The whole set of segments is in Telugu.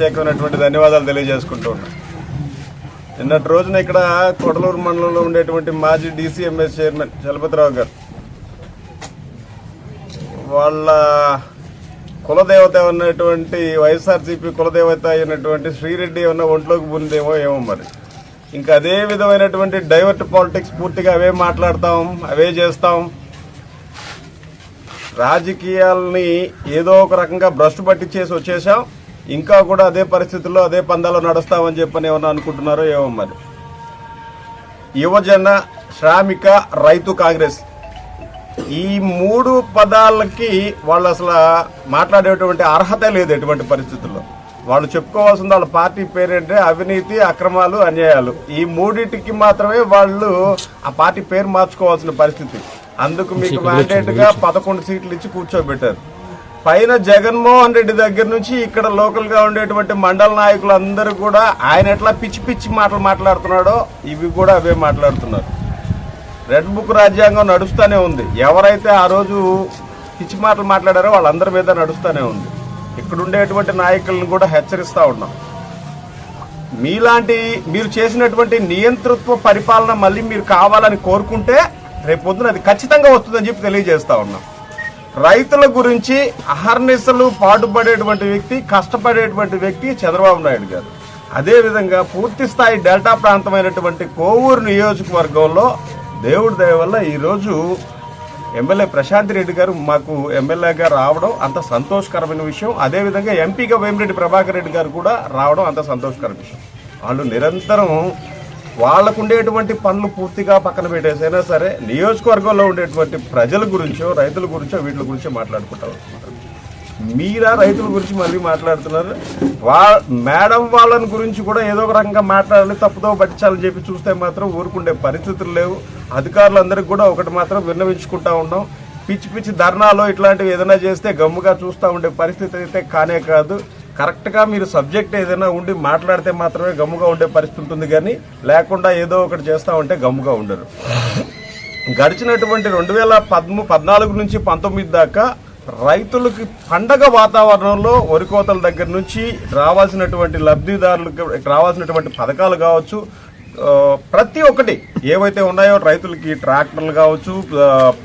ప్రత్యేకమైనటువంటి ధన్యవాదాలు తెలియజేసుకుంటున్నాను నిన్నటి రోజున ఇక్కడ కొడలూరు మండలంలో ఉండేటువంటి మాజీ డీసీఎంఎస్ చైర్మన్ చలపతిరావు గారు వాళ్ళ కులదేవత ఉన్నటువంటి వైఎస్ఆర్సీపీ కులదేవత అయినటువంటి శ్రీరెడ్డి ఉన్న ఒంట్లోకి పోయిందేమో ఏమో మరి. ఇంకా అదే విధమైనటువంటి డైవర్ట్ పాలిటిక్స్ పూర్తిగా అవే మాట్లాడతాం అవే చేస్తాం. రాజకీయాలని ఏదో ఒక రకంగా భ్రష్టు పట్టించేసి వచ్చేసాం. ఇంకా కూడా అదే పరిస్థితుల్లో అదే పందాలో నడుస్తామని చెప్పని ఏమన్నా అనుకుంటున్నారో ఏమో మరి. యువజన శ్రామిక రైతు కాంగ్రెస్. ఈ మూడు పదాలకి వాళ్ళు అసలు మాట్లాడేటువంటి అర్హత లేదు ఎటువంటి పరిస్థితుల్లో. వాళ్ళు చెప్పుకోవాల్సింది వాళ్ళ పార్టీ పేరేంటే అవినీతి అక్రమాలు అన్యాయాలు. ఈ మూడింటికి మాత్రమే వాళ్ళు ఆ పార్టీ పేరు మార్చుకోవాల్సిన పరిస్థితి. అందుకు మీకు మ్యాండేట్గా పదకొండు సీట్లు ఇచ్చి కూర్చోబెట్టారు. పైన జగన్మోహన్ రెడ్డి దగ్గర నుంచి ఇక్కడ లోకల్గా ఉండేటువంటి మండల నాయకులు అందరూ కూడా ఆయన ఎట్లా పిచ్చి పిచ్చి మాటలు మాట్లాడుతున్నాడో ఇవి కూడా అవే మాట్లాడుతున్నారు. రెడ్ బుక్ రాజ్యాంగం నడుస్తూనే ఉంది. ఎవరైతే ఆ రోజు పిచ్చి మాటలు మాట్లాడారో వాళ్ళందరి మీద నడుస్తూనే ఉంది. ఇక్కడ ఉండేటువంటి నాయకులను కూడా హెచ్చరిస్తూ ఉన్నాం. మీలాంటి మీరు చేసినటువంటి నియంతృత్వ పరిపాలన మళ్ళీ మీరు కావాలని కోరుకుంటే రేపు పొద్దున అది ఖచ్చితంగా వస్తుందని చెప్పి తెలియజేస్తా ఉన్నాం. రైతుల గురించి అహర్నిశలు పాటుపడేటువంటి వ్యక్తి కష్టపడేటువంటి వ్యక్తి చంద్రబాబు నాయుడు గారు. అదేవిధంగా పూర్తి స్థాయి డెల్టా ప్రాంతమైనటువంటి కోవూరు నియోజకవర్గంలో దేవుడి దయ వల్ల ఈరోజు ఎమ్మెల్యే ప్రశాంత్ రెడ్డి గారు మాకు ఎమ్మెల్యేగా రావడం అంత సంతోషకరమైన విషయం. అదేవిధంగా ఎంపీగా వేమిరెడ్డి ప్రభాకర్ రెడ్డి గారు కూడా రావడం అంత సంతోషకర విషయం. వాళ్ళు నిరంతరం వాళ్ళకు ఉండేటువంటి పనులు పూర్తిగా పక్కన పెట్టేసైనా సరే నియోజకవర్గంలో ఉండేటువంటి ప్రజల గురించో రైతుల గురించో వీటి గురించో మాట్లాడుకుంటారు మీరా రైతుల గురించి మళ్ళీ మాట్లాడుతున్నారు. వా మేడం వాళ్ళని గురించి కూడా ఏదో ఒక రకంగా మాట్లాడాలి తప్పుదో పట్టించాలని చెప్పి చూస్తే మాత్రం ఊరుకుండే పరిస్థితులు లేవు. అధికారులందరికీ కూడా ఒకటి మాత్రం విన్నవించుకుంటా ఉన్నాం. పిచ్చి పిచ్చి ధర్నాలో ఇట్లాంటివి ఏదైనా చేస్తే గమ్ముగా చూస్తూ ఉండే పరిస్థితి అయితే కానే కాదు. కరెక్ట్గా మీరు సబ్జెక్ట్ ఏదైనా ఉండి మాట్లాడితే మాత్రమే గమ్ముగా ఉండే పరిస్థితి ఉంటుంది కానీ లేకుండా ఏదో ఒకటి చేస్తా ఉంటే గమ్ముగా ఉండరు. గడిచినటువంటి రెండు వేల పదమూ పద్నాలుగు నుంచి పంతొమ్మిది దాకా రైతులకి పండగ వాతావరణంలో వరి కోతల దగ్గర నుంచి రావాల్సినటువంటి లబ్ధిదారులకు రావాల్సినటువంటి పథకాలు కావచ్చు ప్రతి ఒక్కటి ఏవైతే ఉన్నాయో రైతులకి ట్రాక్టర్లు కావచ్చు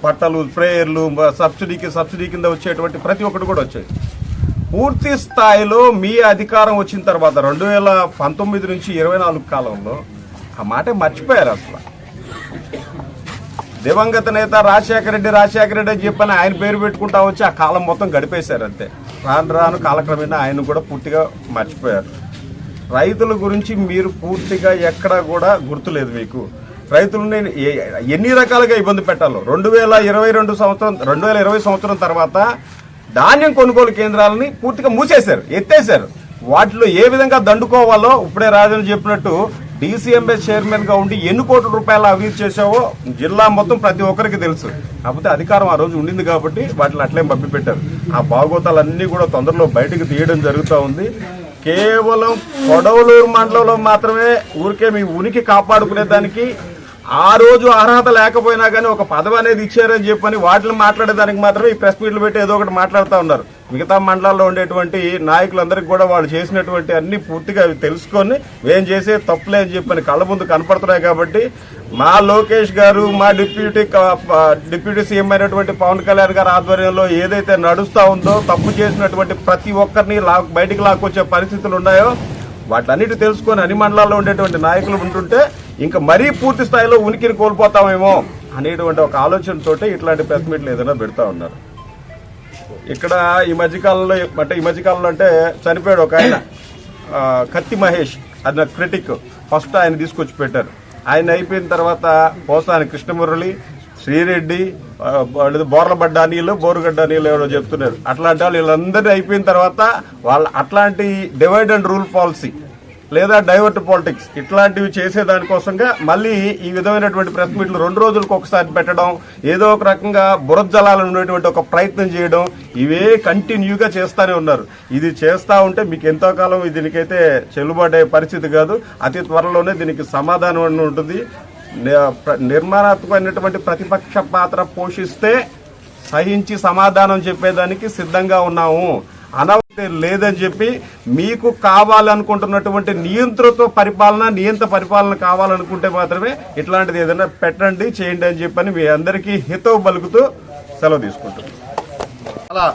పట్టలు స్ప్రేయర్లు సబ్సిడీకి సబ్సిడీ కింద వచ్చేటువంటి ప్రతి ఒక్కటి కూడా వచ్చాయి. పూర్తి స్థాయిలో మీ అధికారం వచ్చిన తర్వాత రెండు వేల పంతొమ్మిది నుంచి ఇరవై నాలుగు కాలంలో ఆ మాటే మర్చిపోయారు అసలు. దివంగత నేత రాజశేఖర రెడ్డి రాజశేఖర రెడ్డి అని చెప్పని ఆయన పేరు పెట్టుకుంటా వచ్చి ఆ కాలం మొత్తం గడిపేశారు అంతే. రాను రాను కాలక్రమేణా ఆయన కూడా పూర్తిగా మర్చిపోయారు. రైతుల గురించి మీరు పూర్తిగా ఎక్కడా కూడా గుర్తులేదు మీకు. రైతులని ఎన్ని రకాలుగా ఇబ్బంది పెట్టాలో. రెండు వేల ఇరవై రెండు సంవత్సరం రెండు వేల ఇరవై సంవత్సరం తర్వాత ధాన్యం కొనుగోలు కేంద్రాలని పూర్తిగా మూసేశారు ఎత్తేశారు. వాటిలో ఏ విధంగా దండుకోవాలో ఇప్పుడే రాజన్ చెప్పినట్టు డీసీఎంఎస్ చైర్మన్గా ఉండి ఎన్ని కోట్ల రూపాయలు అభివృద్ధి చేశావో జిల్లా మొత్తం ప్రతి ఒక్కరికి తెలుసు. కాకపోతే అధికారం ఆ రోజు ఉండింది కాబట్టి వాటిని అట్లే పంపిపెట్టారు. ఆ బాగోతాలన్నీ కూడా తొందరలో బయటకు తీయడం జరుగుతూ ఉంది. కేవలం కొడవలూరు మండలంలో మాత్రమే ఊరికే మీ ఉనికి కాపాడుకునే దానికి ఆ రోజు అర్హత లేకపోయినా కానీ ఒక పదవి అనేది ఇచ్చారని చెప్పని వాటిని మాట్లాడేదానికి మాత్రమే ఈ ప్రెస్ మీట్లు పెట్టి ఏదో ఒకటి మాట్లాడుతూ ఉన్నారు. మిగతా మండలాల్లో ఉండేటువంటి నాయకులందరికీ కూడా వాళ్ళు చేసినటువంటి అన్ని పూర్తిగా అవి తెలుసుకొని ఏం చేసే తప్పులే అని చెప్పని కళ్ళ ముందు కనపడుతున్నాయి కాబట్టి మా లోకేష్ గారు మా డిప్యూటీ డిప్యూటీ సీఎం అయినటువంటి పవన్ కళ్యాణ్ గారి ఆధ్వర్యంలో ఏదైతే నడుస్తూ ఉందో తప్పు చేసినటువంటి ప్రతి ఒక్కరిని లా బయటికి లాక్కొచ్చే పరిస్థితులు ఉన్నాయో వాటన్నిటి తెలుసుకొని అన్ని మండలాల్లో ఉండేటువంటి నాయకులు ఉంటుంటే ఇంకా మరీ పూర్తి స్థాయిలో ఉనికిని కోల్పోతామేమో అనేటువంటి ఒక ఆలోచనతోటి ఇట్లాంటి ప్రెస్ మీట్లు ఏదైనా పెడతా ఉన్నారు. ఇక్కడ ఈ మధ్యకాలంలో అంటే ఈ మధ్యకాలంలో అంటే చనిపోయాడు ఒక ఆయన కత్తి మహేష్ అది నా క్రిటిక్ ఫస్ట్ ఆయన తీసుకొచ్చి పెట్టారు. ఆయన అయిపోయిన తర్వాత పోసాని కృష్ణమురళి శ్రీరెడ్డి బోర్లబడ్డ అనిలు బోరుగడ్డ అనీలు ఎవరో చెప్తున్నారు. అట్లాంటి వాళ్ళు వీళ్ళందరినీ అయిపోయిన తర్వాత వాళ్ళ అట్లాంటి డివైడ్ అండ్ రూల్ పాలసీ లేదా డైవర్ట్ పాలిటిక్స్ ఇట్లాంటివి చేసేదానికోసంగా మళ్ళీ ఈ విధమైనటువంటి ప్రెస్ మీట్లు రెండు రోజులకు ఒకసారి పెట్టడం ఏదో ఒక రకంగా బురజలాలను ఉండేటువంటి ఒక ప్రయత్నం చేయడం ఇవే కంటిన్యూగా చేస్తూనే ఉన్నారు. ఇది చేస్తూ ఉంటే మీకు ఎంతో కాలం దీనికైతే చెల్లుబాటు అయ్యే పరిస్థితి కాదు. అతి త్వరలోనే దీనికి సమాధానం ఉంటుంది. నిర్మాణాత్మకమైనటువంటి ప్రతిపక్ష పాత్ర పోషిస్తే సహించి సమాధానం చెప్పేదానికి సిద్ధంగా ఉన్నాము. అనవసరం లేదని చెప్పి మీకు కావాలనుకుంటున్నటువంటి నియంత్రణతో పరిపాలన నియంత్ర పరిపాలన కావాలనుకుంటే మాత్రమే ఇట్లాంటిది ఏదైనా పెట్టండి చేయండి అని చెప్పని మీ అందరికీ హితవు పలుకుతూ సెలవు తీసుకుంటున్నాను అలా